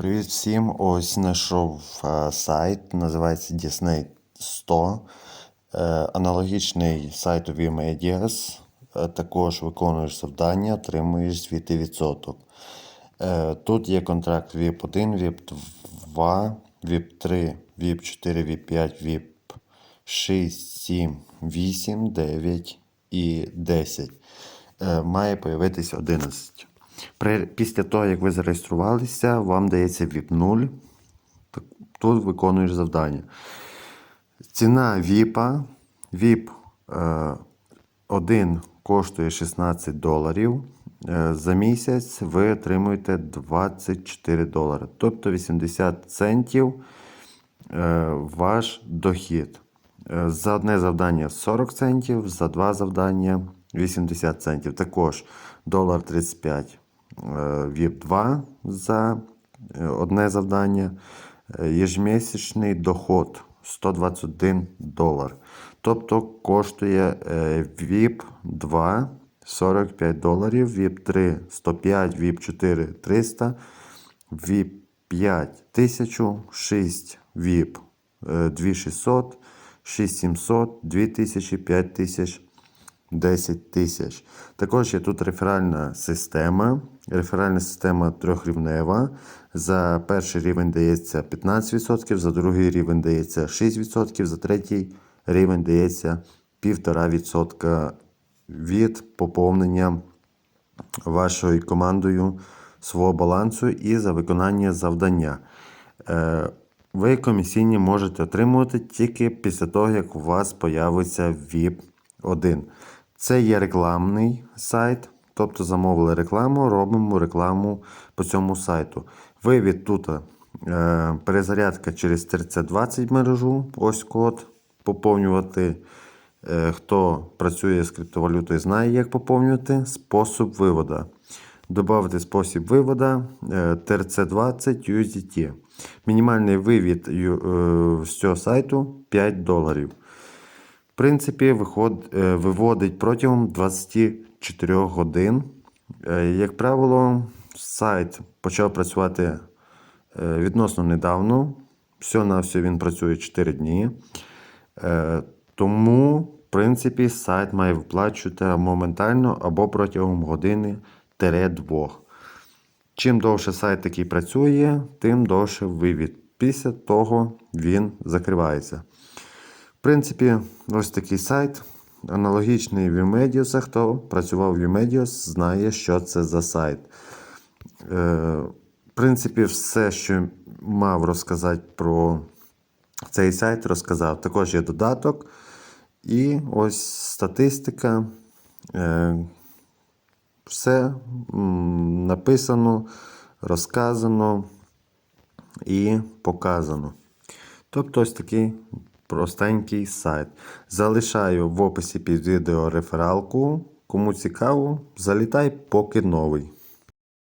Привіт всім! Ось знайшов е, сайт, називається Disney 100. Е, аналогічний сайту VMedias. Е, також виконуєш завдання, отримуєш звідти відсоток. Тут є контракт VIP 1, VIP 2, VIP 3, VIP 4, VIP 5, VIP 6, 7, 8, 9 і 10. Е, має появитись 11. При, після того, як ви зареєструвалися, вам дається VIP 0. Так, Тут виконуєш завдання. Ціна VIP. VIP е, 1 коштує 16 доларів. Е, за місяць ви отримуєте 24 долари. Тобто 80 центів е, ваш дохід. Е, За одне завдання 40 центів, за два завдання 80 центів. Також долар 35 VIP 2 за е, одне завдання. Е, Єжмісячний доход 121 долар. Тобто коштує е, VIP 2 45 доларів, VIP 3 105, VIP 4 300, VIP 5 1000, 6 VIP е, 2600, 6700, 2000, 5000, 10 тисяч. Також є тут реферальна система. Реферальна система трьохрівнева. За перший рівень дається 15%, за другий рівень дається 6%, за третій рівень дається 1,5% від поповнення вашою командою свого балансу і за виконання завдання. Е, Ви комісійні можете отримувати тільки після того, як у вас появиться VIP 1. Це є рекламний сайт, тобто замовили рекламу, робимо рекламу по цьому сайту. Вивід тут е, перезарядка через 3020 мережу, ось код поповнювати. Е, Хто працює з криптовалютою, знає, як поповнювати спосіб виводу. Добавити спосіб виводу TRC20 USDT. Мінімальний вивід е, з цього сайту 5 доларів. Принципі, виход, е, виводить протягом 24 годин. Е, Як правило, сайт почав працювати е, відносно недавно. Все на все він працює 4 дні. Тому, в принципі, сайт має виплачувати моментально або протягом години двох. Чим довше сайт такий працює, тим довше вивід. Після того він закривається. В принципі, ось такий сайт. Аналогічний Vimedios. Хто працював в Vimedios, знає, що це за сайт. Е, в принципі, все, що мав розказати про цей сайт, розказав. Також є додаток. І ось статистика. Е, все написано, розказано і показано. Тобто ось такий простенький сайт. Залишаю в описі під відео рефералку. Кому цікаво, залітай поки новий.